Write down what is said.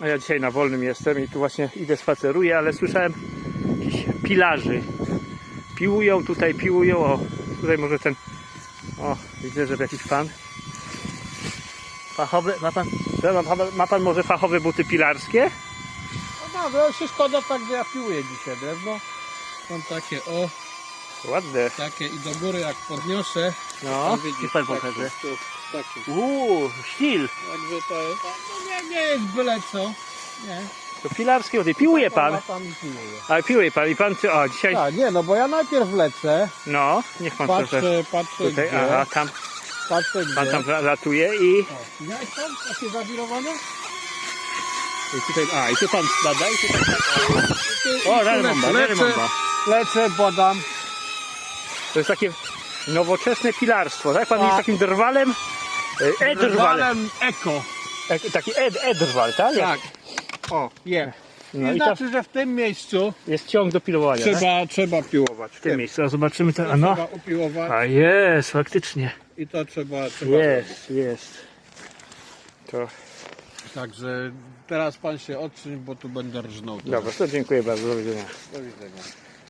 A ja dzisiaj na wolnym jestem i tu właśnie idę spaceruję, ale słyszałem jakichś pilarzy. Piłują tutaj, piłują. O, tutaj może ten. O, widzę, że jakiś pan. Fachowy, ma pan, ma pan, może fachowe buty pilarskie? No dobra, się szkoda tak, że ja piłuję dzisiaj drewno. Mam takie, o, Ładne. takie i do góry jak podniosę. No, widzisz, tu, takie. Uuu, sztil. Także to jest, no nie, nie jest byle co. Nie. To pilarskie buty. Piłuje pan. Tam i piłuję. Ale piłuje pan i pan, czy- o, dzisiaj, Tak, nie, no bo ja najpierw lecę, no, niech pan trochę patrzę, patrzę tutaj, gdzie, aha, tam, patrzę gdzie. pan tam latuje i, O, widziałeś tam takie zawirowanie? i tutaj, a, i tu pan bada, i tu pan I O, tu dalej lecę, bomba, lecę, bomba. lecę, badam. To jest takie nowoczesne pilarstwo, tak? Pan jest takim drwalem, e, edrwalem, Drwalem eko. E, taki ed, edrwal, tak? Jak- Tak. O, je. No I i to znaczy, że w tym miejscu jest ciąg do pilowania, tak? trzeba, trzeba piłować. W tym miejscu, a zobaczymy to, a no. Trzeba upiłować A jest, faktycznie, i to trzeba, trzeba jest, jest. To, Także teraz pan się odsuń, bo tu będę rżnął. dobra, to dziękuję bardzo, do widzenia. Do widzenia.